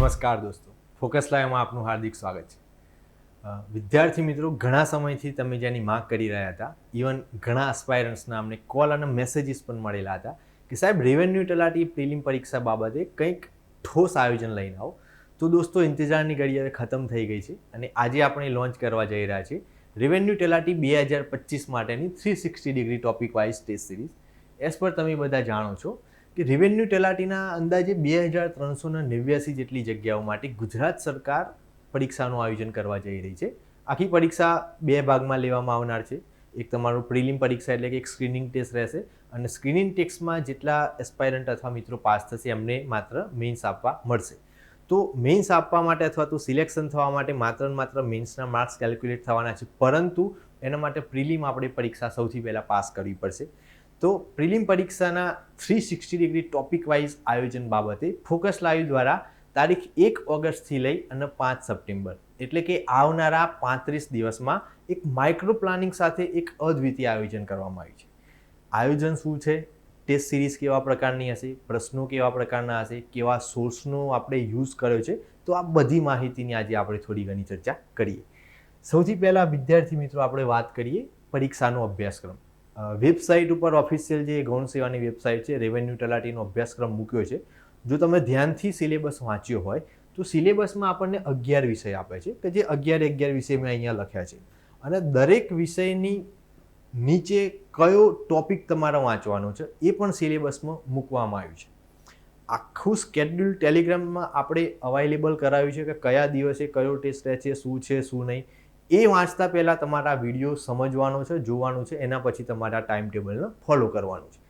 નમસ્કાર દોસ્તો. ફોકસ લાઈવમાં આપનું હાર્દિક સ્વાગત છે. વિદ્યાર્થી મિત્રો, ઘણા સમયથી તમે જેની માંગ કરી રહ્યા હતા ઇવન ઘણા અસ્પાયરન્ટ્સના અમને કોલ અને મેસેજીસ પણ મળેલા હતા કે સાહેબ રેવન્યુ તલાટી પ્રિલિમ પરીક્ષા બાબતે કંઈક ઠોસ આયોજન લઈને આવો. તો દોસ્તો, ઇંતજારની ઘડી હવે ખતમ થઈ ગઈ છે અને આજે આપણે લોન્ચ કરવા જઈ રહ્યા છીએ રેવન્યુ તલાટી બે હજાર પચીસ માટેની three sixty degree topic wise test series S પર તમે બધા જાણો છો કે રેવન્યુ તલાટીના અંદાજે બે હજાર ત્રણસોના નેવ્યાસી જેટલી જગ્યાઓ માટે ગુજરાત સરકાર પરીક્ષાનું આયોજન કરવા જઈ રહી છે. આખી પરીક્ષા બે ભાગમાં લેવામાં આવનાર છે. એક તમારું પ્રિલિમ પરીક્ષા એટલે કે એક સ્ક્રીનિંગ ટેસ્ટ રહેશે અને સ્ક્રીનિંગ ટેસ્ટમાં જેટલા એસ્પાયરન્ટ અથવા મિત્રો પાસ થશે એમને માત્ર મેઇન્સ આપવા મળશે. તો મેઇન્સ આપવા માટે અથવા તો સિલેક્શન થવા માટે માત્ર ને માત્ર મેઇન્સના માર્ક્સ કેલ્ક્યુલેટ થવાના છે. પરંતુ એના માટે પ્રિલિમ આપણે પરીક્ષા સૌથી પહેલાં પાસ કરવી પડશે. તો પ્રિલિમ પરીક્ષાના three sixty degree topic wise આયોજન બાબતે ફોકસ લાઈવ દ્વારા તારીખ એક ઓગસ્ટથી લઈ અને પાંચ સપ્ટેમ્બર. એટલે કે આવનારા પાંત્રીસ દિવસમાં એક માઇક્રો પ્લાનિંગ સાથે એક અદ્વિતીય આયોજન કરવામાં આવ્યું છે. આયોજન શું છે? ટેસ્ટ સિરીઝ કેવા પ્રકારની હશે? પ્રશ્નો કેવા પ્રકારના હશે? કેવા સોર્સનો આપણે યુઝ કર્યો છે? તો આ બધી માહિતીની આજે આપણે થોડી ઘણી ચર્ચા કરીએ. સૌથી પહેલાં વિદ્યાર્થી મિત્રો, આપણે વાત કરીએ પરીક્ષાનો અભ્યાસક્રમ. વેબસાઇટ ઉપર ઓફિશિયલ જે ગૌણ સેવાની વેબસાઇટ છે રેવન્યુ તલાટીનો અભ્યાસક્રમ મૂક્યો છે. જો તમે ધ્યાનથી સિલેબસ વાંચ્યો હોય, તો સિલેબસમાં આપણને અગિયાર વિષય આપે છે, કે જે અગિયાર અગિયાર વિષય મેં અહીંયા લખ્યા છે. અને દરેક વિષયની નીચે કયો ટોપિક તમારે વાંચવાનો છે, એ પણ સિલેબસમાં મૂકવામાં આવ્યું છે. આખું સ્કેડ્યુલ ટેલિગ્રામમાં આપણે અવાઇલેબલ કરાવ્યું છે કે કયા દિવસે કયો ટેસ્ટ રહે છે, શું છે, શું નહીં એ વાંચતા પહેલાં તમારા વીડિયો સમજવાનો છે, જોવાનું છે, એના પછી તમારા ટાઈમ ટેબલને ફોલો કરવાનું છે.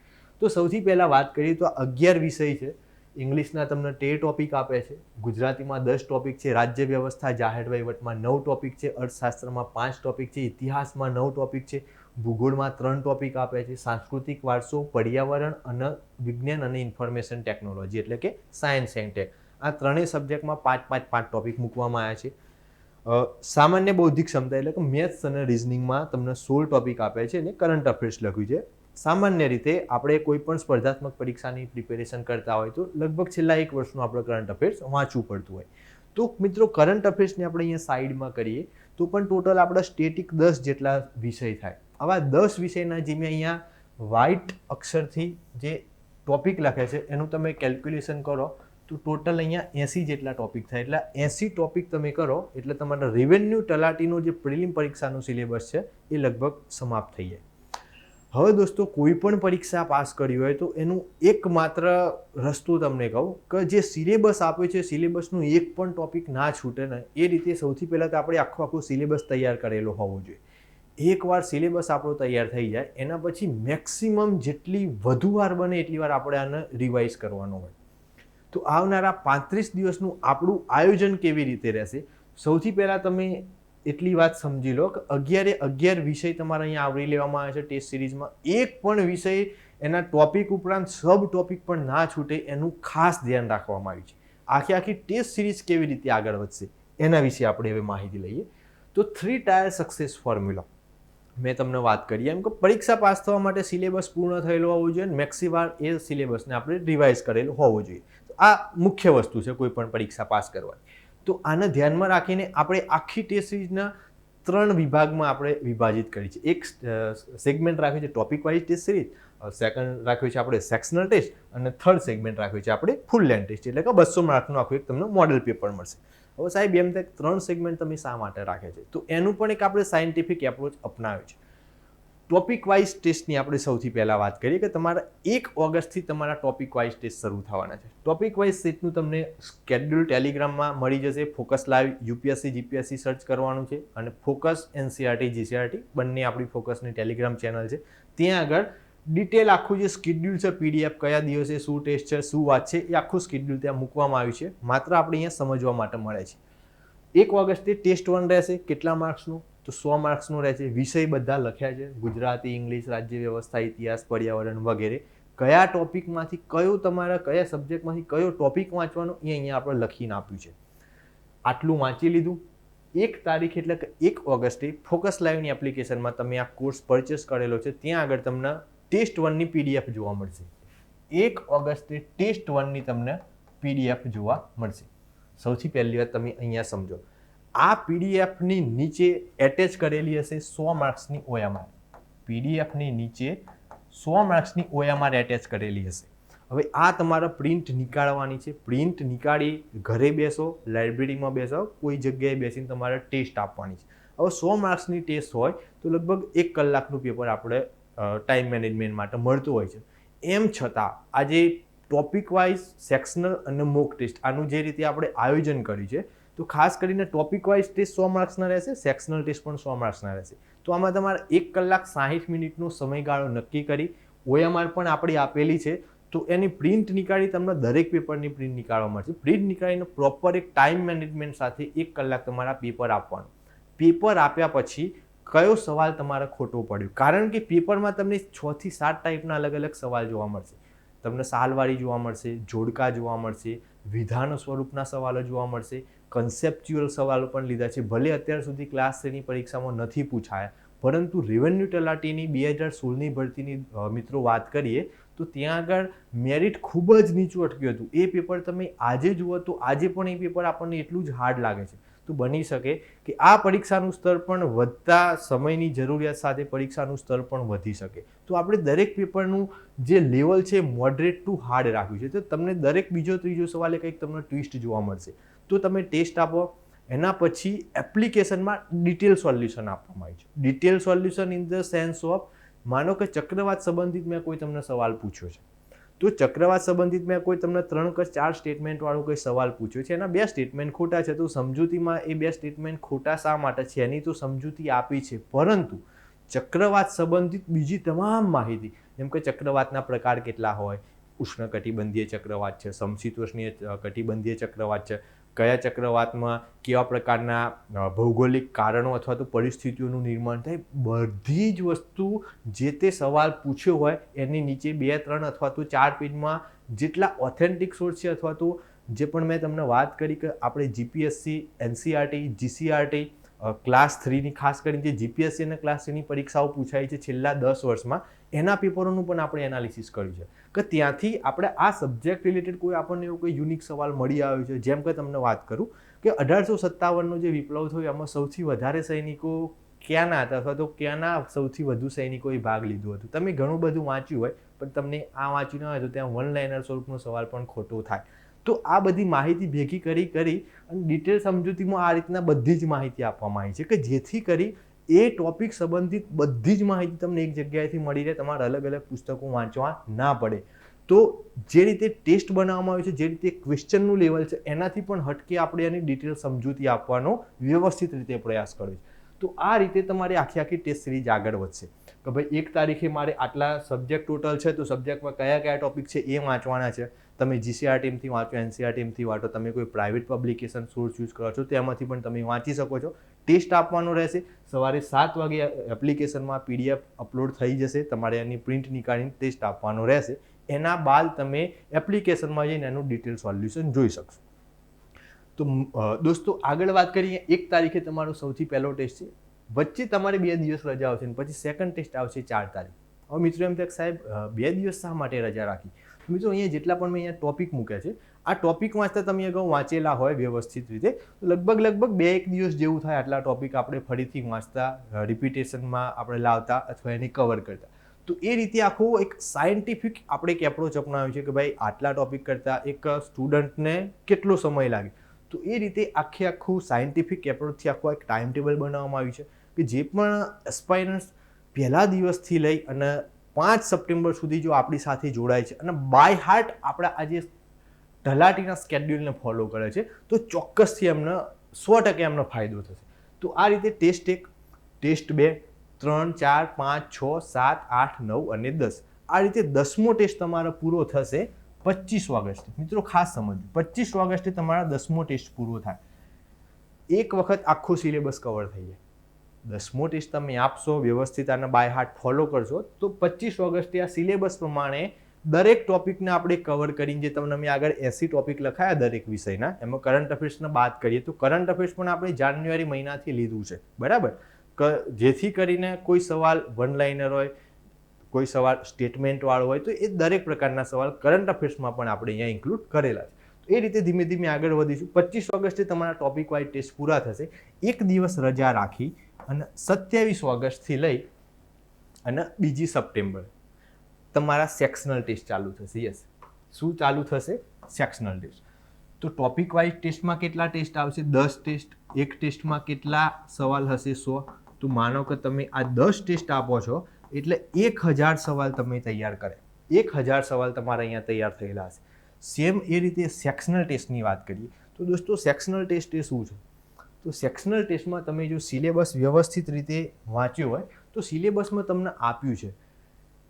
તો સૌથી પહેલાં વાત કરીએ તો અગિયાર વિષય છે. ઇંગ્લિશના તમને તેર ટોપિક આપે છે. ગુજરાતીમાં દસ ટોપિક છે, રાજ્ય વ્યવસ્થા જાહેર વહીવટમાં નવ ટોપિક છે, અર્થશાસ્ત્રમાં પાંચ ટોપિક છે, ઇતિહાસમાં નવ ટોપિક છે, ભૂગોળમાં ત્રણ ટોપિક આપે છે, સાંસ્કૃતિક વારસો, પર્યાવરણ અને વિજ્ઞાન અને ઇન્ફોર્મેશન ટેકનોલોજી એટલે કે સાયન્સ એન્ડ ટેક આ ત્રણેય સબ્જેક્ટમાં પાંચ પાંચ પાંચ ટોપિક મૂકવામાં આવ્યા છે. સામાન્ય બૌદ્ધિક ક્ષમતા એટલે કે મેથ્સ અને રિઝનિંગમાં તમને સોળ ટોપિક આપે છે અને કરંટ અફેર્સ લખ્યું છે. સામાન્ય રીતે આપણે કોઈ પણ સ્પર્ધાત્મક પરીક્ષાની પ્રિપેરેશન કરતા હોય તો લગભગ છેલ્લા એક વર્ષનું આપણે કરંટ અફેર્સ વાંચવું પડતું હોય. તો મિત્રો કરંટ અફેર્સને આપણે અહીંયા સાઈડમાં કરીએ તો પણ ટોટલ આપણા સ્ટેટિક દસ જેટલા વિષય થાય. આવા દસ વિષયના જે મેં અહીંયા વ્હાઇટ અક્ષરથી જે ટોપિક લખે છે એનું તમે કેલ્ક્યુલેશન કરો. તો ટોટલ અહીંયા એંસી જેટલા ટોપિક થાય. એટલે એંસી ટોપિક તમે કરો, એટલે તમારા રેવન્યુ તલાટીનો જે પ્રિલિમ પરીક્ષાનો સિલેબસ છે, એ લગભગ સમાપ્ત થઈ જાય. હવે દોસ્તો, કોઈ પણ પરીક્ષા પાસ કરી હોય તો એનું એકમાત્ર રસ્તો તમને કહું કે જે સિલેબસ આપ્યો છે સિલેબસનું એક પણ ટોપિક ના છૂટે ને, એ રીતે સૌથી પહેલાં તો આપણે આખો આખો સિલેબસ તૈયાર કરેલો હોવો જોઈએ. એકવાર સિલેબસ આપણો તૈયાર થઈ જાય, એના પછી મેક્સિમમ જેટલી વધુ વાર બને એટલી વાર આપણે આને રિવાઇઝ કરવાનો હોય. તો આવનારા પાંત્રીસ દિવસનું આપણું આયોજન કેવી રીતે રહેશે? સૌથી પહેલાં તમે એટલી વાત સમજી લો કે અગિયારે અગિયાર વિષય તમારે અહીંયા આવરી લેવામાં આવે છે ટેસ્ટ સિરીઝમાં. એક પણ વિષય એના ટોપિક ઉપરાંત સબ ટોપિક પણ ના છૂટે એનું ખાસ ધ્યાન રાખવામાં આવ્યું છે. આખી આખી ટેસ્ટ સિરીઝ કેવી રીતે આગળ વધશે એના વિશે આપણે હવે માહિતી લઈએ. તો થ્રી ટાયર સક્સેસ ફોર્મ્યુલા. મેં તમને વાત કરી એમ કે પરીક્ષા પાસ થવા માટે સિલેબસ પૂર્ણ થયેલો હોવો જોઈએ મેક્સિવાર એ સિલેબસને આપણે રિવાઇઝ કરેલો હોવો જોઈએ. આ મુખ્ય વસ્તુ છે કોઈ પણ પરીક્ષા પાસ કરવાની. તો આને ધ્યાનમાં રાખીને આપણે આખી ટેસ્ટ સિરીઝના ત્રણ વિભાગમાં આપણે વિભાજિત કરી છે. એક સેગમેન્ટ રાખ્યું છે topic wise test series second રાખ્યું છે આપણે સેક્શનલ ટેસ્ટ, અને થર્ડ સેગમેન્ટ રાખ્યું છે આપણે ફૂલ લેન્ડ ટેસ્ટ. એટલે કે બસો માર્કનું આખું એક તમને મોડેલ પેપર મળશે. હવે સાહેબ, એમ થાય ત્રણ સેગમેન્ટ તમે શા માટે રાખે છે? તો એનું પણ એક આપણે સાયન્ટિફિક એપ્રોચ અપનાવ્યો છે. ટોપિક વાઇઝ ટેસ્ટની આપણે સૌથી પહેલાં વાત કરીએ કે તમારા એક ઓગસ્ટથી તમારા ટોપિક વાઇઝ ટેસ્ટ શરૂ થવાના છે. ટોપિક વાઇઝ સીટનું તમને સ્કેડ્યુલ ટેલિગ્રામમાં મળી જશે. Focus live UPSC GPSC search કરવાનું છે અને ફોકસ એનસીઆરટી જીસીઆરટી બંને આપણી ફોકસની ટેલિગ્રામ ચેનલ છે. ત્યાં આગળ ડિટેલ આખું જે સ્કેડ્યુલ છે પીડીએફ કયા દિવસે શું ટેસ્ટ છે, શું વાત છે, એ આખું સ્કેડ્યુલ ત્યાં મૂકવામાં આવ્યું છે. માત્ર આપણે અહીંયા સમજવા માટે મળે છે. એક ઓગસ્ટે ટેસ્ટ વન રહેશે. કેટલા માર્ક્સનું? તો સો માર્ક્સનું રહેશે. વિષય બધા લખ્યા છે. ગુજરાતી, ઇંગ્લિશ, રાજ્ય વ્યવસ્થા, ઇતિહાસ, પર્યાવરણ વગેરે. કયા ટોપિકમાંથી કયો તમારા, કયા સબ્જેક્ટમાંથી કયો ટોપિક વાંચવાનો એ અહીંયા આપણે લખીને આપ્યું છે. આટલું વાંચી લીધું. એક તારીખ એટલે કે એક ઓગસ્ટે ફોકસ લાઈવની એપ્લિકેશનમાં તમે આ કોર્સ પરચેસ કરેલો છે. ત્યાં આગળ તમને ટેસ્ટ વનની પીડીએફ જોવા મળશે. એક ઓગસ્ટે ટેસ્ટ વનની તમને પીડીએફ જોવા મળશે. સૌથી પહેલી વાત તમે અહીંયા સમજો. આ પીડીએફની નીચે એટેચ કરેલી હશે સો માર્ક્સની ઓએમઆર પીડીએફની નીચે સો માર્ક્સની ઓએમઆર એટેચ કરેલી હશે. હવે આ તમારે પ્રિન્ટ નીકાળવાની છે. પ્રિન્ટ નીકાળી ઘરે બેસો, લાઇબ્રેરીમાં બેસો, કોઈ જગ્યાએ બેસીને તમારે ટેસ્ટ આપવાની છે. હવે સો માર્ક્સની ટેસ્ટ હોય તો લગભગ એક કલાકનું પેપર આપણે ટાઈમ મેનેજમેન્ટ માટે મળતું હોય છે. એમ છતાં આજે ટોપિક વાઇઝ સેક્શનલ અને મોક ટેસ્ટ આનું જે રીતે આપણે આયોજન કર્યું છે, તો ખાસ કરીને ટોપિક વાઇઝ ટેસ્ટ સો માર્ક્સના રહેશે સેક્શનલ ટેસ્ટ પણ સો માર્ક્સના રહેશે. તો આમાં તમારે એક કલાક સાહીઠ મિનિટનો સમયગાળો નક્કી કરી, ઓએમઆર પણ આપણી આપેલી છે, તો એની પ્રિન્ટ નીકાળી તમને દરેક પેપરની પ્રિન્ટ નીકાળવા મળશે. પ્રિન્ટ નીકાળીને પ્રોપર એક ટાઈમ મેનેજમેન્ટ સાથે એક કલાક તમારા પેપર આપવાનું. પેપર આપ્યા પછી કયો સવાલ તમારે ખોટો પડ્યો? કારણ કે પેપરમાં તમને છથી સાત ટાઈપના અલગ અલગ સવાલ જોવા મળશે. તમને સાલવાળી જોવા મળશે, જોડકા જોવા મળશે, વિધાન સ્વરૂપના સવાલો જોવા મળશે કન્સેપ્ચ્યુઅલ સવાલો પણ લીધા છે. ભલે અત્યાર સુધી ક્લાસ થ્રીની પરીક્ષામાં નથી પૂછાયા, પરંતુ રેવન્યુ તલાટીની બે હજાર સોળની ભરતીની મિત્રો વાત કરીએ, તો ત્યાં આગળ મેરિટ ખૂબ જ નીચું અટક્યું હતું. એ પેપર તમે આજે જુઓ તો આજે પણ એ પેપર આપણને એટલું જ હાર્ડ લાગે છે. તો બની શકે કે આ પરીક્ષાનું સ્તર પણ વધતા સમયની જરૂરિયાત સાથે પરીક્ષાનું સ્તર પણ વધી શકે. તો આપણે દરેક પેપરનું જે લેવલ છે મોડરેટ ટુ હાર્ડ રાખ્યું છે. તો તમને દરેક બીજો ત્રીજો સવાલે કંઈક તમને ટ્વિસ્ટ જોવા મળશે. તો તમે ટેસ્ટ આપો. એના પછી એપ્લિકેશનમાં ડિટેલ સોલ્યુશન આપવામાં આવ્યું છે. Detail solution in the sense of માનો કે ચક્રવાત સંબંધિત મેં કોઈ તમને સવાલ પૂછ્યો છે. તો ચક્રવાત સંબંધિત મેં કોઈ તમને ત્રણ કે ચાર સ્ટેટમેન્ટવાળો કોઈ સવાલ પૂછ્યો છે? એના બે સ્ટેટમેન્ટ ખોટા છે. તો સમજૂતીમાં એ બે સ્ટેટમેન્ટ ખોટા શા માટે છે? એની તો સમજૂતી આપી છે. પરંતુ ચક્રવાત સંબંધિત બીજી તમામ માહિતી, જેમ કે ચક્રવાતના પ્રકાર કેટલા હોય, ઉષ્ણકટિબંધીય ચક્રવાત છે, સમશીતોષ્ણીય કટિબંધીય ચક્રવાત છે કયા ચક્રવાતમાં કેવા પ્રકારના ભૌગોલિક કારણો અથવા તો પરિસ્થિતિઓનું નિર્માણ થાય, બધી જ વસ્તુ જે તે સવાલ પૂછ્યો હોય એની નીચે બે, ત્રણ અથવા તો ચાર પેજમાં જેટલા ઓથેન્ટિક સોર્સ છે અથવા તો જે પણ મેં તમને વાત કરી કે આપણે જીપીએસસી એનસીઆરટી જીસીઆરટી ક્લાસ થ્રીની ખાસ કરીને જે જીપીએસસી અને ક્લાસ થ્રીની પરીક્ષાઓ પૂછાય છે છેલ્લા દસ વર્ષમાં એના પેપરોનું પણ આપણે એનાલિસિસ કર્યું છે. કે ત્યાંથી આપણે આ સબ્જેક્ટ રિલેટેડ કોઈ આપણને એવો કોઈ યુનિક સવાલ મળી આવ્યો છે, જેમ કે તમને વાત કરું કે અઢારસો સત્તાવનનો જે વિપ્લવ થયો, એમાં સૌથી વધારે સૈનિકો ક્યાંના હતા? અથવા તો ક્યાંના સૌથી વધુ સૈનિકોએ ભાગ લીધો હતો? તમે ઘણું બધું વાંચ્યું હોય, પણ તમને આ વાંચ્યું ન હોય તો ત્યાં વન લાઇનર સ્વરૂપનો સવાલ પણ ખોટો થાય. તો આ બધી માહિતી ભેગી કરી કરી અને ડિટેલ સમજૂતીમાં આ રીતના બધી જ માહિતી આપવામાં આવી છે કે જેથી કરી એ ટોપિક સંબંધિત બધી જ માહિતી તમને એક જગ્યાએથી મળી રહે, તમારે અલગ અલગ પુસ્તકો વાંચવા ના પડે. તો જે રીતે ટેસ્ટ બનાવવામાં આવ્યું છે, જે રીતે ક્વેશ્ચનનું લેવલ છે, એનાથી પણ હટકે આપણે એની ડિટેલ સમજૂતી આપવાનો વ્યવસ્થિત રીતે પ્રયાસ કર્યો છે. તો આ રીતે તમારી આખી આખી ટેસ્ટ સિરીઝ આગળ વધશે. કે ભાઈ એક તારીખે મારે આટલા સબ્જેક્ટ ટોટલ છે, તો સબ્જેક્ટમાં કયા કયા ટોપિક છે એ વાંચવાના છે. તમે જીસીઆર ટીમથી વાંચો એનસીઆર ટીમથી વાંચો, તમે કોઈ પ્રાઇવેટ પબ્લિકેશન સોર્સ યુઝ કરો છો, તેમાંથી પણ તમે વાંચી શકો છો. ટેસ્ટ આપવાનો રહેશે. સવારે સાત વાગે એપ્લિકેશનમાં પીડીએફ અપલોડ થઈ જશે. તમારે એની પ્રિન્ટ નીકાળીને ટેસ્ટ આપવાનો રહેશે. એના બાદ તમે એપ્લિકેશનમાં જઈને એનું ડિટેલ સોલ્યુશન જોઈ શકશો. તો દોસ્તો, આગળ વાત કરીએ. એક તારીખે તમારો સૌથી પહેલો ટેસ્ટ છે. વચ્ચે તમારે બે દિવસ રજા આવશે પછી સેકન્ડ ટેસ્ટ આવશે ચાર તારીખ. હવે મિત્રો એમ થાય સાહેબ બે દિવસ શા માટે રજા રાખી? મિત્રો અહીંયા જેટલા પણ મેં અહીંયા ટોપિક મૂક્યા છે, આ ટોપિક વાંચતા તમે અગાઉ વાંચેલા હોય વ્યવસ્થિત રીતે લગભગ લગભગ બે એક દિવસ જેવું થાય આટલા ટોપિક આપણે ફરીથી વાંચતા રિપીટેશનમાં આપણે લાવતા અથવા એને કવર કરતા. તો એ રીતે આખું એક સાયન્ટિફિક આપણે એક એપ્રોચ અપનાવ્યો છે કે ભાઈ આટલા ટોપિક કરતાં એક સ્ટુડન્ટને કેટલો સમય લાગે? તો એ રીતે આખે આખું સાયન્ટિફિક એપ્રોચથી આખું એક ટાઈમ ટેબલ બનાવવામાં આવ્યું છે કે જે પણ એસ્પાયરન્ટ્સ પહેલા દિવસથી લઈ અને પાંચ સપ્ટેમ્બર સુધી જો આપણી સાથે જોડાય છે અને બાય હાર્ટ આપણા આજે ઢલાટીના સ્કેડ્યુલને ફોલો કરે છે, તો ચોક્કસથી એમને સો ટકા એમનો ફાયદો થશે. તો આ રીતે ટેસ્ટ એક ટેસ્ટ બે, ત્રણ, ચાર, પાંચ, છ, સાત, આઠ, નવ અને દસ. આ રીતે દસમો ટેસ્ટ તમારો પૂરો થશે પચીસ ઓગસ્ટે. મિત્રો ખાસ સમજજો, પચીસ ઓગસ્ટે તમારા દસમો ટેસ્ટ પૂરો થાય. એક વખત આખો સિલેબસ કવર થઈ જાય. દસમો ટેસ્ટ તમે આપશો, વ્યવસ્થિત આને બાય હાર્ટ ફોલો કરશો, તો પચીસ ઓગસ્ટે આ સિલેબસ પ્રમાણે દરેક ટોપિકને આપણે કવર કરીને જે તમને મેં આગળ એસી ટોપિક લખાયા દરેક વિષયના, એમાં કરંટ અફેર્સને બાદ કરીએ, તો કરંટ અફેર્સ પણ આપણે જાન્યુઆરી મહિનાથી લીધું છે, બરાબર? જેથી કરીને કોઈ સવાલ વન લાઇનર હોય, કોઈ સવાલ સ્ટેટમેન્ટવાળો હોય, તો એ દરેક પ્રકારના સવાલ કરંટ અફેર્સમાં પણ આપણે અહીંયા ઇન્ક્લુડ કરેલા છે. એ રીતે ધીમે ધીમે આગળ વધીશું. પચીસ ઓગસ્ટે તમારા ટોપિક વાઇઝ ટેસ્ટ પૂરા થશે. એક દિવસ રજા રાખી અને સત્યાવીસ ઓગસ્ટથી લઈ અને બીજી સપ્ટેમ્બર તમારા સેક્શનલ ટેસ્ટ ચાલુ થશે. યસ શું ચાલુ થશે? સેક્શનલ ટેસ્ટ તો ટોપિક વાઇઝ ટેસ્ટમાં કેટલા ટેસ્ટ આવશે? દસ ટેસ્ટ એક ટેસ્ટમાં કેટલા સવાલ હશે સો? તો માનો કે તમે આ દસ ટેસ્ટ આપો છો, એટલે એક હજાર સવાલ તમે તૈયાર કરે એક હજાર સવાલ તમારા અહીંયા તૈયાર થયેલા હશે. સેમ એ રીતે સેક્શનલ ટેસ્ટની વાત કરીએ, તો દોસ્તો સેક્શનલ ટેસ્ટ એ શું છે? તો સેક્શનલ ટેસ્ટમાં તમે જો સિલેબસ વ્યવસ્થિત રીતે વાંચ્યો હોય, તો સિલેબસમાં તમને આપ્યું છે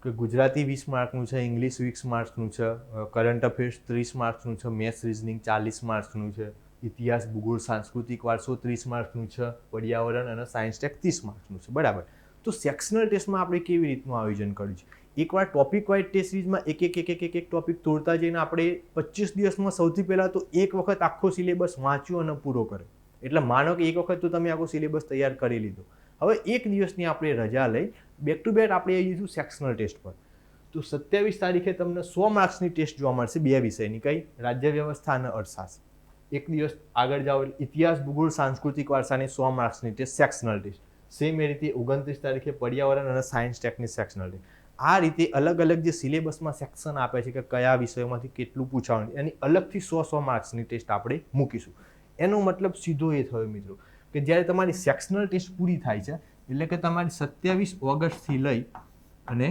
કે ગુજરાતી વીસ માર્કનું છે, ઇંગ્લિશ વીસ માર્ક્સનું છે કરંટ અફેર્સ ત્રીસ માર્ક્સનું છે, મેથ્સ રિઝનિંગ ચાલીસ માર્ક્સનું છે, ઇતિહાસ, ભૂગોળ, સાંસ્કૃતિક વારસો ત્રીસ માર્ક્સનું છે, પર્યાવરણ અને સાયન્સ ટેક ત્રીસ માર્ક્સનું છે, બરાબર. તો સેક્શનલ ટેસ્ટમાં આપણે કેવી રીતનું આયોજન કર્યું છે? એકવાર ટોપિક વાઇઝ ટેસ્ટ સિરીઝમાં એક એક એક એક એક એક ટોપિક તોડતા જઈને આપણે પચીસ દિવસમાં સૌથી પહેલાં તો એક વખત આખો સિલેબસ વાંચ્યો અને પૂરો કર્યો. એટલે માનો કે એક વખત તો તમે આખો સિલેબસ તૈયાર કરી લીધો. હવે એક દિવસની આપણે રજા લઈ બેક ટુ બેક આપણે જઈશું સેક્શનલ ટેસ્ટ પર. તો સત્યાવીસ તારીખે તમને સો માર્ક્સની ટેસ્ટ જોવા મળશે બે વિષયની, કઈ? રાજ્ય વ્યવસ્થા અને અર્થશાસ્ત્ર. એક દિવસ આગળ જાઓ, ઇતિહાસ, ભૂગોળ, સાંસ્કૃતિક વારસાની સો માર્ક્સની ટેસ્ટ સેક્શનલ ટેસ્ટ સેમ એ રીતે ઓગણત્રીસ તારીખે પર્યાવરણ અને સાયન્સ ટેકની સેક્શનલ ટેસ્ટ આ રીતે અલગ અલગ જે સિલેબસમાં સેક્શન આપે છે કે કયા વિષયોમાંથી કેટલું પૂછાવાનું એની અલગથી સો સો માર્ક્સની ટેસ્ટ આપણે મૂકીશું. એનો મતલબ સીધો એ થયો મિત્રો, કે જ્યારે તમારી સેક્શનલ ટેસ્ટ પૂરી થાય છે, એટલે કે તમારી સત્યાવીસ ઓગસ્ટથી લઈ અને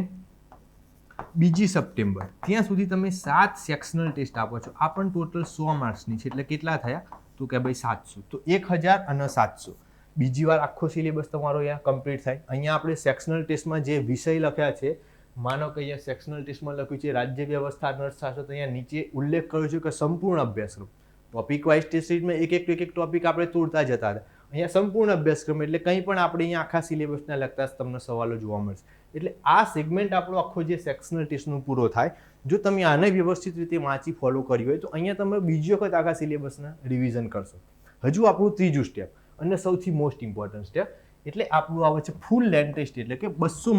બીજી સપ્ટેમ્બર, ત્યાં સુધી તમે સાત સેક્શનલ ટેસ્ટ આપો છો. આ પણ ટોટલ સો માર્ક્સની છે, એટલે કેટલા થયા? તો કે ભાઈ સાતસો. તો એક હજાર અને સાતસો. બીજી વાર આખો સિલેબસ તમારો અહીંયા કમ્પ્લીટ થાય. અહીંયા આપણે સેક્શનલ ટેસ્ટમાં જે વિષય લખ્યા છે માનો કે અહીંયા સેક્શનલ ટેસ્ટમાં લખ્યું છે, રાજ્ય વ્યવસ્થા અર્થશાસ્ત્ર તો અહીંયા નીચે ઉલ્લેખ કર્યો છે કે સંપૂર્ણ અભ્યાસક્રમ. ટોપિક વાઇઝ ટેસ્ટમાં એક એક એક એક ટોપિક આપણે તોડતા જતા હતા. અહીંયા સંપૂર્ણ અભ્યાસક્રમ એટલે કંઈ પણ આપણે અહીંયા આખા સિલેબસના લગતા તમને સવાલો જોવા મળશે. એટલે આ સેગમેન્ટ આપણો આખો જે સેક્શનલ ટેસ્ટનો પૂરો થાય, જો તમે આને વ્યવસ્થિત રીતે વાંચી ફોલો કરી હોય, તો અહીંયા તમે બીજી વખત આખા સિલેબસના રિવિઝન કરશો. હજુ આપણું ત્રીજું સ્ટેપ અને સૌથી મોસ્ટ ઇમ્પોર્ટન્ટ સ્ટેપ એટલે આપણું આવે છે ફૂલ લેન્ડ ટેસ્ટ એટલે કે બસો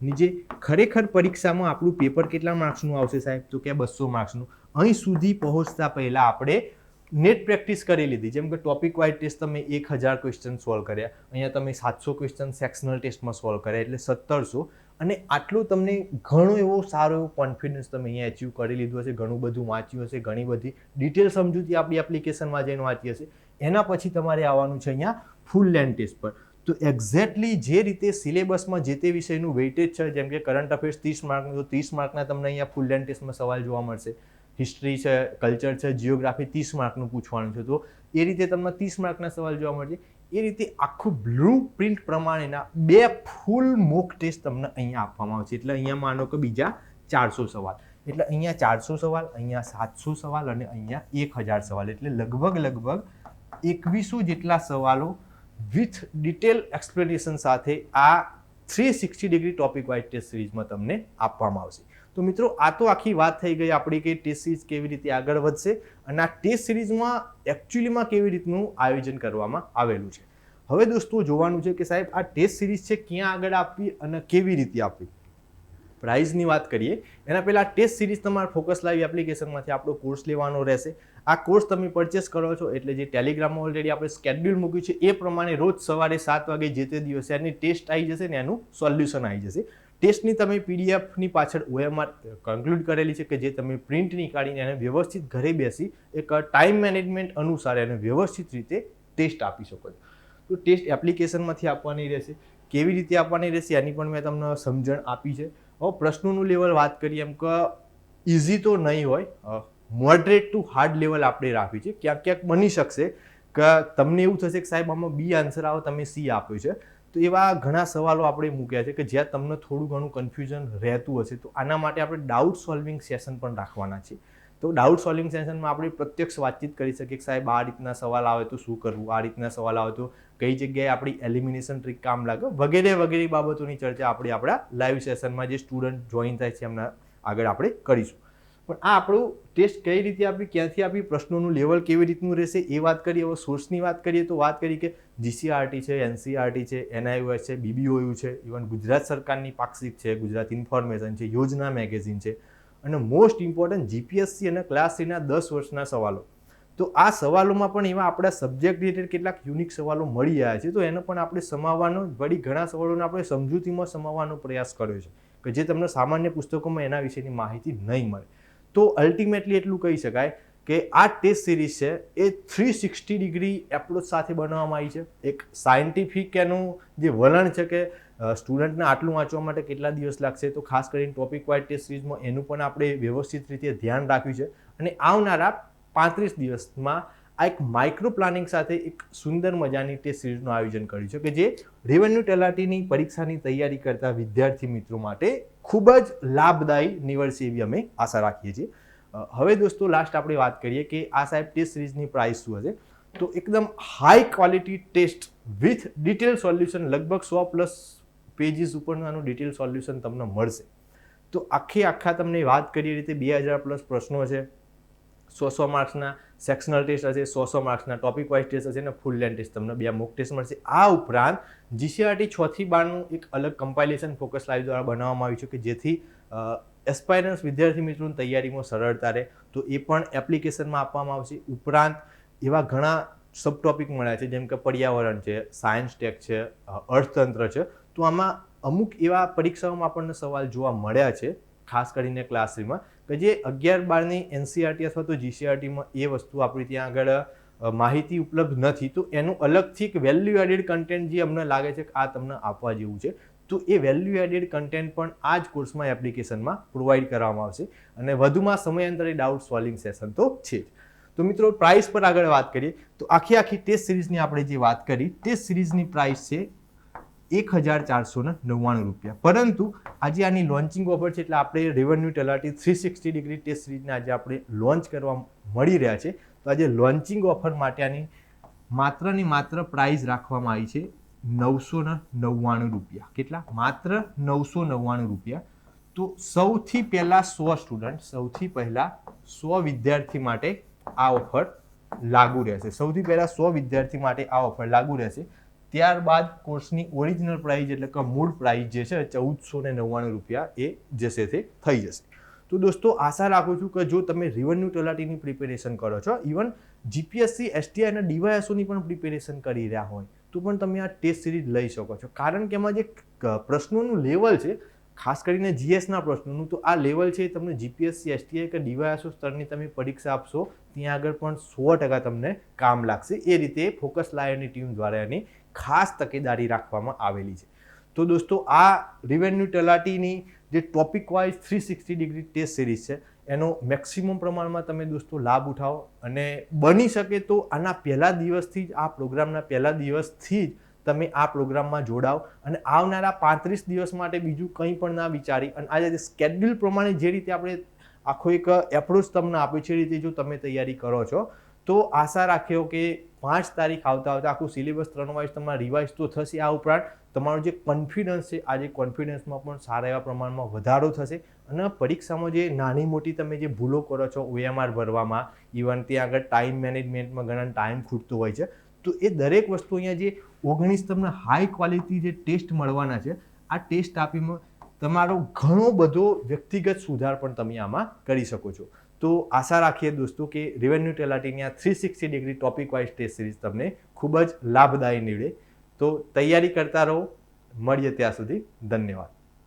માર્ક્સની જે ખરેખર પરીક્ષામાં આપણું પેપર કેટલા માર્ક્સનું આવશે સાહેબ? તો કે બસો માર્ક્સનું અહીં સુધી પહોંચતા પહેલાં આપણે નેટ પ્રેક્ટિસ કરી લીધી. જેમ કે ટોપિક વાઇઝ ટેસ્ટ તમે એક હજાર ક્વેશ્ચન સોલ્વ કર્યા. અહીંયા તમે સાતસો ક્વેશ્ચન સેક્શનલ ટેસ્ટમાં સોલ્વ કર્યા, એટલે સત્તરસો. અને આટલું તમને ઘણો એવો સારો એવો કોન્ફિડન્સ તમે અહીંયા અચીવ કરી લીધું હશે. ઘણું બધું વાંચ્યું હશે, ઘણી બધી ડિટેલ સમજૂતી આપણી એપ્લિકેશનમાં જઈને વાંચી હશે. એના પછી તમારે આવવાનું છે અહીંયા ફૂલ લેન્ડ ટેસ્ટ પર. તો એક્ઝેક્ટલી જે રીતે સિલેબસમાં જે તે વિષયનું વેઇટેજ છે, જેમ કે કરંટ અફેર્સ ત્રીસ માર્કનું તો ત્રીસ માર્કના તમને અહીંયા ફૂલ એન્ડ ટેસ્ટમાં સવાલ જોવા મળશે. હિસ્ટ્રી છે કલ્ચર છે જિયોગ્રાફી ત્રીસ માર્કનું પૂછવાનું છે. તો એ રીતે તમને ત્રીસ માર્કના સવાલ જોવા મળશે. એ રીતે આખું બ્લુ પ્રિન્ટ પ્રમાણેના બે ફૂલ મોક ટેસ્ટ તમને અહીંયા આપવામાં આવશે. એટલે અહીંયા માનો કે બીજા ચારસો સવાલ. એટલે અહીંયા ચારસો સવાલ, અહીંયા સાતસો સવાલ અને અહીંયા એક હજાર સવાલ. એટલે લગભગ લગભગ એકવીસો જેટલા સવાલો વિથ ડિટેલ એક્સપ્લેનેશન સાથે આ three sixty degree topic wise test સિરીઝમાં તમને આપવામાં આવશે. તો મિત્રો, આ તો આખી વાત થઈ ગઈ આપણી કે ટેસ્ટ સિરીઝ કેવી રીતે આગળ વધશે અને આ ટેસ્ટ સિરીઝમાં એકચ્યુઅલીમાં કેવી રીતનું આયોજન કરવામાં આવેલું છે. હવે દોસ્તો, જોવાનું છે કે સાહેબ, આ ટેસ્ટ સિરીઝ છે ક્યાં આગળ આપવી અને કેવી રીતે આપવી? પ્રાઇઝની વાત કરીએ, એના પહેલાં ટેસ્ટ સિરીઝ તમારે ફોકસ લાઈવ એપ્લિકેશનમાંથી આપણો કોર્સ લેવાનો રહેશે. આ કોર્સ તમે પરચેસ કરો છો, એટલે જે ટેલિગ્રામમાં ઓલરેડી આપણે સ્કેડ્યુલ મૂક્યું છે, એ પ્રમાણે રોજ સવારે સાત વાગે જે તે દિવસે એની ટેસ્ટ આવી જશે ને એનું સોલ્યુશન આવી જશે. ટેસ્ટની તમે પીડીએફની પાછળ ઓએમઆર કન્ક્લુડ કરેલી છે કે જે તમે પ્રિન્ટ નીકાળીને એને વ્યવસ્થિત ઘરે બેસી એક ટાઈમ મેનેજમેન્ટ અનુસાર એને વ્યવસ્થિત રીતે ટેસ્ટ આપી શકો છો. તો ટેસ્ટ એપ્લિકેશનમાંથી આપવાની રહેશે. કેવી રીતે આપવાની રહેશે એની પણ મેં તમને સમજણ આપી છે. હવે પ્રશ્નોનું લેવલ વાત કરીએ એમ કે ઇઝી તો નહીં હોય. મોડરેટ ટુ હાર્ડ લેવલ આપણે રાખ્યું છે. ક્યાંક ક્યાંક બની શકશે કે તમને એવું થશે કે સાહેબ આમાં બી આન્સર આવે, તમે સી આપ્યું છે. તો એવા ઘણા સવાલો આપણે મૂક્યા છે કે જ્યાં તમને થોડું ઘણું કન્ફ્યુઝન રહેતું હશે, તો આના માટે આપણે ડાઉટ સોલ્વિંગ સેશન પણ રાખવાના છે. તો ડાઉટ સોલ્વિંગ સેશનમાં આપણે પ્રત્યક્ષ વાતચીત કરી શકીએ કે સાહેબ આ રીતના સવાલ આવે તો શું કરવું, આ રીતના સવાલ આવે તો કઈ જગ્યાએ આપણી એલિમિનેશન ટ્રીક કામ લાગે, વગેરે વગેરે બાબતોની ચર્ચા આપણે આપણા લાઈવ સેશનમાં જે સ્ટુડન્ટ જોઈન થાય છે એમના આગળ આપણે કરીશું. પણ આ આપણું ટેસ્ટ કઈ રીતે આપી, ક્યાંથી આપી, પ્રશ્નોનું લેવલ કેવી રીતનું રહેશે, એ વાત કરીએ. હવે સોર્સની વાત કરીએ તો વાત કરી કે જીસીઆરટી છે એનસીઆરટી છે એનઆઈઓએસ છે બીબીઓયુ છે, ઇવન ગુજરાત સરકારની પાક્ષિક છે, ગુજરાત ઇન્ફોર્મેશન છે, યોજના મેગેઝિન છે. અને મોસ્ટ ઇમ્પોર્ટન્ટ જીપીએસસી અને ક્લાસ સીના દસ વર્ષના સવાલો. તો આ સવાલોમાં પણ એવા આપણા સબ્જેક્ટ રિલેટેડ કેટલાક યુનિક સવાલો મળી રહ્યા છે. તો એને પણ આપણે સમાવવાનો, વળી ઘણા સવાલોને આપણે સમજૂતીમાં સમાવવાનો પ્રયાસ કર્યો છે. કે જે તમને સામાન્ય પુસ્તકોમાં એના વિશેની માહિતી નહીં મળે. તો અલ્ટિમેટલી એટલું કહી શકાય કે આ ટેસ્ટ સિરીઝ છે, એ થ્રી સિક્સટી ડિગ્રી એપ્રોચ સાથે બનાવવામાં આવી છે. એક સાયન્ટિફિક એનું જે વલણ છે કે સ્ટુડન્ટને આટલું વાંચવા માટે કેટલા દિવસ લાગશે, તો ખાસ કરીને ટોપિક વાઇઝ ટેસ્ટ સિરીઝમાં એનું પણ આપણે વ્યવસ્થિત રીતે ધ્યાન રાખ્યું છે. અને આવનારા પાંત્રીસ દિવસમાં આ એક માઇક્રો પ્લાનિંગ સાથે એક સુંદર મજાની ટેસ્ટ સિરીઝનું આયોજન કર્યું છે કે જે રેવન્યુ તલાટીની પરીક્ષાની તૈયારી કરતા વિદ્યાર્થી મિત્રો માટે ખૂબ જ લાભદાયી નીવડશે એવી અમે આશા રાખીએ છીએ. હવે દોસ્તો લાસ્ટ આપણે વાત કરીએ કે આ સાહેબ ટેસ્ટ સિરીઝની પ્રાઇસ શું હશે? તો એકદમ high quality test with detail solution લગભગ સો પ્લસ પેજીસ ઉપરનું આનું ડિટેલ સોલ્યુશન તમને મળશે. તો આખી આખા તમને વાત કરીએ રીતે બે હજાર પ્લસ પ્રશ્નો છે. સો સો માર્ક્સના, સેક્શનલ ટેસ્ટ હશે સો સો માર્ક્સના, ટોપિક વાઇઝ ટેસ્ટ હશે અને ફૂલ લેન્ડ ટેસ્ટ તમને બે મુક ટેસ્ટ મળશે. આ ઉપરાંત જીસીઆરટી છ થી બારનું એક અલગ કમ્પાઇલેશન ફોકસ લાઈવ દ્વારા બનાવવામાં આવ્યું છે કે જેથી એસ્પાયરન્સ વિદ્યાર્થી મિત્રોની તૈયારીમાં સરળતા રહે. તો એ પણ એપ્લિકેશનમાં આપવામાં આવશે. ઉપરાંત એવા ઘણા સબ ટોપિક મળ્યા છે, જેમ કે પર્યાવરણ છે સાયન્સ ટેક છે અર્થતંત્ર છે. તો આમાં અમુક એવા પરીક્ષાઓમાં આપણને સવાલ જોવા મળ્યા છે, ખાસ કરીને ક્લાસ થ્રીમાં કે જે અગિયાર બારની એનસીઆરટી અથવા તો જીસીઆરટીમાં એ વસ્તુ આપણી ત્યાં આગળ માહિતી ઉપલબ્ધ નથી. તો એનું અલગથી એક વેલ્યુ એડેડ કન્ટેન્ટ જે અમને લાગે છે કે આ તમને આપવા જેવું છે, તો એ વેલ્યુ એડેડ કન્ટેન્ટ પણ આ જ કોર્સમાં એપ્લિકેશનમાં પ્રોવાઈડ કરવામાં આવશે. અને વધુમાં સમયાંતરે ડાઉટ સોલ્વિંગ સેશન તો છે જ. તો મિત્રો પ્રાઇસ પર આગળ વાત કરીએ. તો આખી આખી ટેસ્ટ સિરીઝની આપણે જે વાત કરી ટેસ્ટ સિરીઝની પ્રાઇસ છે એક હજાર ચારસો ને નવ્વાણું રૂપિયા. પરંતુ આજે આની લોન્ચિંગ ઓફર છે એટલે આપણે રેવન્યુ તલાટી થ્રી સિક્સટી ડિગ્રી ટેસ્ટ સિરીઝને આજે આપણે લોન્ચ કરવા મળી રહ્યા છે. તો આજે લોન્ચિંગ ઓફર માટે આની માત્ર ને માત્ર પ્રાઇસ રાખવામાં આવી છે નવસો નવ્વાણું રૂપિયા. કેટલા? માત્ર નવસો નવ્વાણું રૂપિયા. તો સૌથી પહેલાં સો સ્ટુડન્ટ સૌથી પહેલાં સો વિદ્યાર્થી માટે આ ઓફર લાગુ રહેશે. સૌથી પહેલાં સો વિદ્યાર્થી માટે આ ઓફર લાગુ રહેશે. ત્યારબાદ કોર્સની ઓરિજિનલ પ્રાઇઝ એટલે કે મૂળ પ્રાઇઝ જે છે, ચૌદસો ને નવ્વાણું રૂપિયા એ જશે તે થઈ જશે. તો દોસ્તો, આશા રાખું છું કે જો તમે રિવન્યુ તલાટીની પ્રિપેરેશન કરો છો ઇવન જીપીએસસી એસટીઆઈ અને ડીવાયએસઓની પણ પ્રિપેરેશન કરી રહ્યા હોય, તો પણ તમે આ ટેસ્ટ સિરીઝ લઈ શકો છો. કારણ કે એમાં જે પ્રશ્નોનું લેવલ છે ખાસ કરીને જીએસના પ્રશ્નોનું, તો આ લેવલ છે તમને જીપીએસસી એસટીઆઈ કે ડીવાયએસઓ સ્તરની તમે પરીક્ષા આપશો, ત્યાં આગળ પણ સો ટકા તમને કામ લાગશે. એ રીતે ફોકસ લાયરની ટીમ દ્વારા એની ખાસ તકેદારી રાખવામાં આવેલી છે. તો દોસ્તો, આ રિવેન્યુ તલાટીની જે topic wise three sixty degree test series છે, એનો મેક્સિમમ પ્રમાણમાં તમે દોસ્તો લાભ ઉઠાવો. અને બની શકે તો આના પહેલા દિવસથી જ, આ પ્રોગ્રામના પહેલા દિવસથી જ તમે આ પ્રોગ્રામમાં જોડાઓ અને આવનારા પાંત્રીસ દિવસ માટે બીજું કંઈ પણ ના વિચારી. અને આજે સ્કેડ્યુલ પ્રમાણે જે રીતે આપણે આખો એક એપ્રોચ તમને આપ્યો છે એ રીતે જો તમે તૈયારી કરો છો, તો આશા રાખ્યો કે પાંચ તારીખ આવતા આવતા આખું સિલેબસ ત્રણ વાઇઝ તમારા રિવાઇઝ તો થશે આ ઉપરાંત તમારો જે કોન્ફિડન્સ છે, આજે કોન્ફિડન્સમાં પણ સારા એવા પ્રમાણમાં વધારો થશે. અને પરીક્ષામાં જે નાની મોટી તમે જે ભૂલો કરો છો ઓએમઆર ભરવામાં ઇવન ત્યાં આગળ ટાઈમ મેનેજમેન્ટમાં ઘણા ટાઈમ ખૂટતો હોય છે, તો એ દરેક વસ્તુ અહીંયા જે ઓગણીસ તમને હાઈ ક્વોલિટી જે ટેસ્ટ મળવાના છે, આ ટેસ્ટ આપીમાં તમારો ઘણો બધો વ્યક્તિગત સુધાર પણ તમે આમાં કરી શકો છો. તો આશા રાખીએ દોસ્તો કે રેવન્યુ ટેલાટીની આ three sixty degree topic wise test series તમને ખૂબ જ લાભદાયી નીવડે. તો તૈયારી કરતા રહો. મળીએ ત્યાં સુધી. ધન્યવાદ.